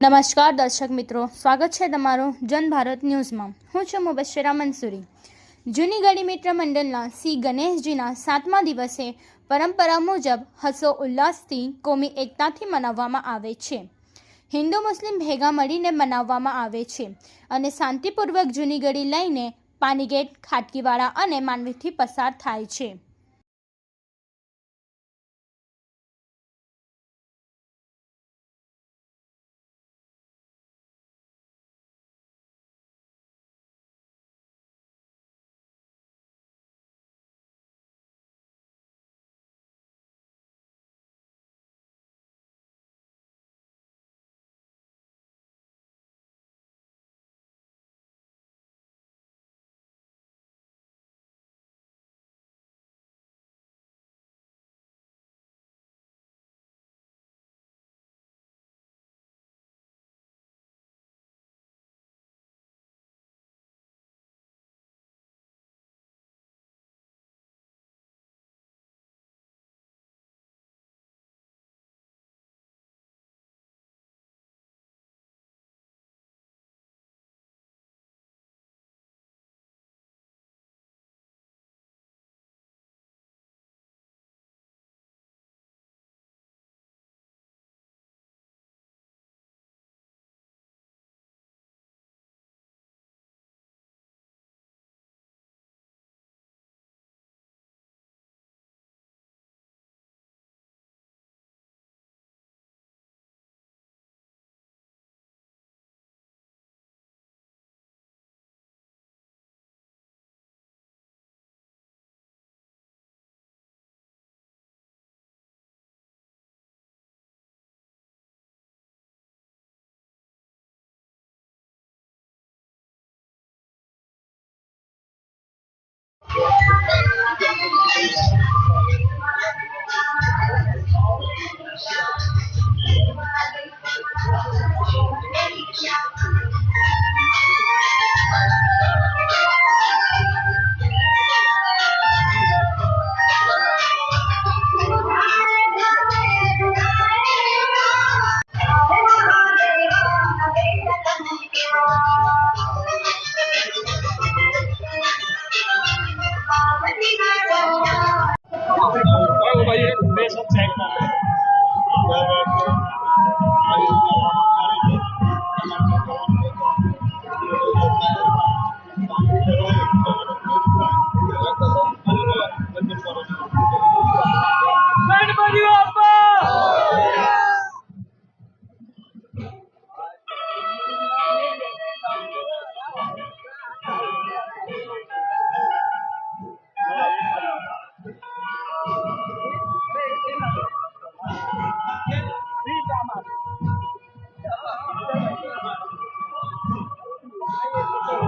નમસ્કાર દર્શક મિત્રો, સ્વાગત છે તમારું જન ભારત ન્યૂઝમાં. હું છું મુબશરા મંસૂરી. જૂની ગઢી મિત્ર મંડળના શ્રી ગણેશજીના સાતમા દિવસે પરંપરા મુજબ હસો ઉલ્લાસથી કોમી એકતાથી મનાવવામાં આવે છે. હિન્દુ મુસ્લિમ ભેગા મળીને મનાવવામાં આવે છે અને શાંતિપૂર્વક જૂની ગઢી લઈને પાનીગેટ, ખાટકીવાળા અને માનવીથી પસાર થાય છે.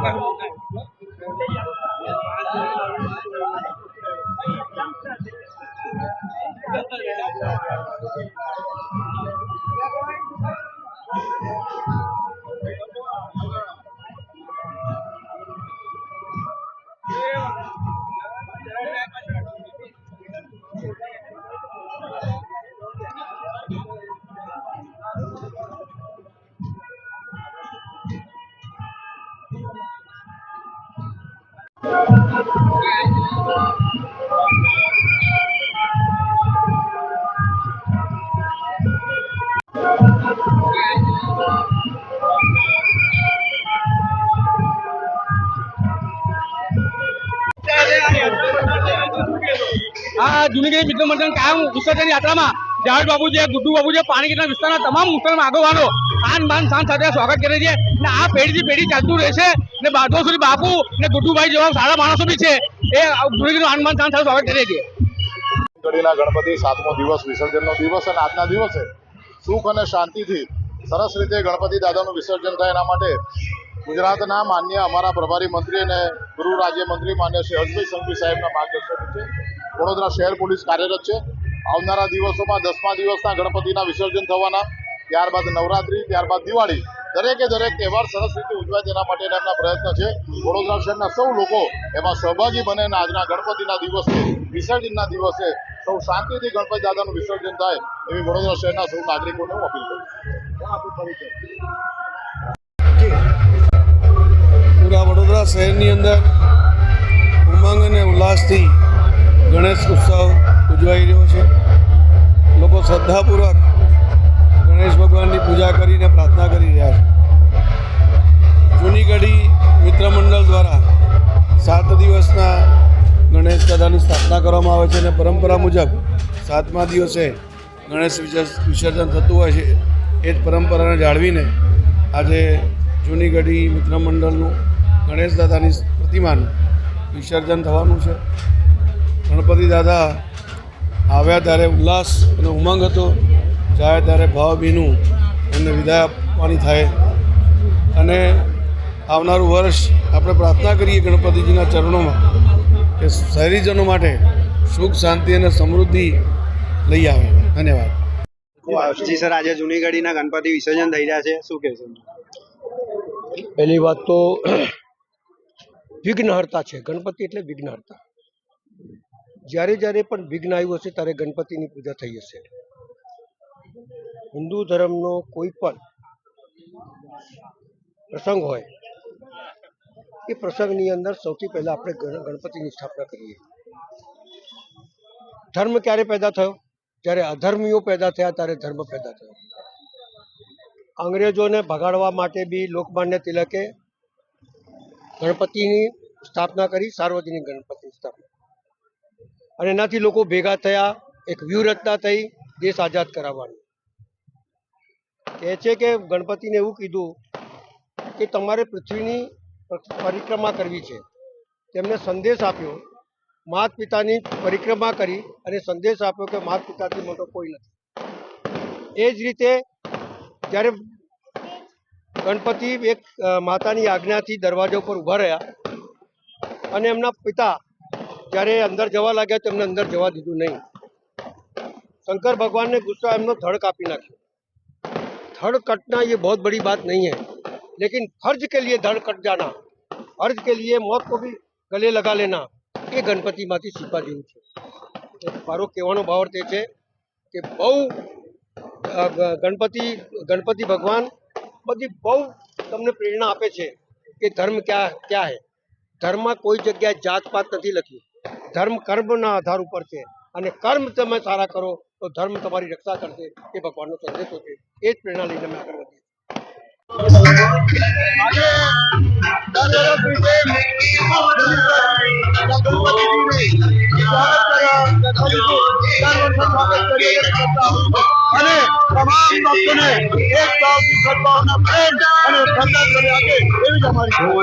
对对对。આ જૂનીગીરી મિત્ર મંડળ કાયમ ઉત્સર્જન યાત્રામાં. જાવેદ બાબુ છે, ગુડ્ડુ બાબુ છે પાણીગીરના વિસ્તારના તમામ મુસલમાન આગેવાનો આન બાન શાન સાથે સ્વાગત કરે છે ને આ પેઢીથી પેઢી ચાલતું રહેશે. ને બાધો સુધી બાપુ ને ગુડ્ડુભાઈ જેવા સારા માણસો બી છે. એ જૂનીગીરીનું આન બાન શાન સાથે સ્વાગત કરે છે ગઢીના ગણપતિ સાતમો દિવસ, વિસર્જનનો દિવસ અને આજના દિવસે સુખ અને શાંતિથી સરસ રીતે ગણપતિ દાદાનું વિસર્જન થાય એના માટે ગુજરાતના માન્ય અમારા પ્રભારી મંત્રી અને ગૃહ રાજ્યમંત્રી માન્ય શ્રી હર્ષભાઈ સંઘવી સાહેબના માર્ગદર્શન નીચે વડોદરા શહેર પોલીસ કાર્યરત છે. આવનારા દિવસોમાં દસમા દિવસના ગણપતિના વિસર્જન થવાના ત્યારબાદ નવરાત્રી, ત્યારબાદ દિવાળી. દરેકે દરેક તહેવાર સરસ રીતે ઉજવાય તેના માટે એમના પ્રયત્ન છે. વડોદરા શહેરના સૌ લોકો એમાં સહભાગી બને અને આજના ગણપતિના દિવસે, વિસર્જનના દિવસે સૌ શાંતિથી ગણપતિ દાદાનું વિસર્જન થાય એવી વડોદરા શહેરના સૌ નાગરિકોને હું અપીલ કરું પૂરા વડોદરા શહેરની અંદર ઉમંગ અને ઉલ્લાસથી ગણેશ ઉત્સવ ઉજવાઈ રહ્યો છે. લોકો શ્રદ્ધાપૂર્વક ગણેશ ભગવાનની પૂજા કરીને પ્રાર્થના કરી રહ્યા છે. જૂની મિત્ર મંડળ દ્વારા સાત દિવસના ગણેશ દાદાની સ્થાપના કરવામાં આવે છે અને પરંપરા મુજબ સાતમા દિવસે ગણેશ વિસર્જન થતું હોય છે એ જ પરંપરાને જાળવીને આજે જૂની ગઢી મિત્ર મંડળનું ગણેશ દાદાની પ્રતિમાનું વિસર્જન થવાનું છે. ગણપતિ દાદા આવ્યા ત્યારે ઉલ્લાસ અને ઉમંગ હતો. જાય ત્યારે ભાવભીનું એમને વિદાય આપવાની થાય. અને આવનારું વર્ષ આપણે પ્રાર્થના કરીએ ગણપતિજીના ચરણોમાં કે શહેરીજનો માટે સુખ શાંતિ અને સમૃદ્ધિ લઈ આવે. ધન્યવાદ. જી સર આજે જૂની ગાડીના ગણપતિ વિસર્જન થઈ રહ્યા છે. શું કહેશો? પહેલી વાત તો વિઘ્નહર્તા છે. ગણપતિ એટલે વિઘ્નહર્તા. જ્યારે જ્યારે પણ વિઘ્ન આવ્યું હશે ત્યારે ગણપતિની પૂજા થઈ હશે. હિન્દુ ધર્મનો કોઈ પણ પ્રસંગ હોય, એ પ્રસંગની અંદર સૌથી પહેલા આપણે ગણપતિની સ્થાપના કરીએ. ધર્મ ક્યારે પેદા થયો? જ્યારે અધર્મીઓ પેદા થયા ત્યારે ધર્મ પેદા થયો. અંગ્રેજોને ભગાડવા માટે બી લોકમાન્ય તિલકે ગણપતિની સ્થાપના કરી, સાર્વજનિક ગણપતિની સ્થાપના. અને એનાથી લોકો ભેગા થયા, એક વ્યૂહરચના થઈ, દેશ આઝાદ કરાવવાની. કહે છે કે ગણપતિને એવું કીધું કે તમારે પૃથ્વીની પરિક્રમા કરવી છે. તેમને સંદેશ આપ્યો. માત પિતાની પરિક્રમા કરી અને સંદેશ આપ્યો કે માત પિતાથી મોટો કોઈ નથી. એ જ રીતે જ્યારે ગણપતિ એક માતાની આજ્ઞાથી દરવાજા ઉપર ઊભા રહ્યા અને એમના પિતા જ્યારે અંદર જવા લાગ્યા તો અંદર જવા દીધું નહીં. શંકર ભગવાનને ગુસ્સો એમનો ધડ કાપી નાખ્યો. धड़ कटना ये बहुत बड़ी बात नहीं है लेकिन फर्ज के लिए धड़ कट जाना फर्ज के लिए मौत को भी गले लगा लेना એ ગણપતિમાંથી શીખવા જેવું છે એટલે મારો કહેવાનો ભાવાર્થ એ છે કે બહુ અ, ગ- ગણપતિ ગણપતિ ભગવાન બધી બહુ તમને પ્રેરણા આપે છે કે ધર્મ ક્યાં ક્યાં હે ધર્મમાં કોઈ જગ્યાએ જાત પાત નથી લખ્યું ધર્મ કર્મના આધાર ઉપર છે અને કર્મ તમે સારા કરો તો ધર્મ તમારી રક્ષા કરશે એ ભગવાનનો સંદેશો છે એ જ પ્રેરણા લઈને અમે આગળ વધીએ અને તમામ ભક્તોને એક ભાવથી સદભાવના પ્રેમ અને સન્માન કરી આપે એવી જ અમારી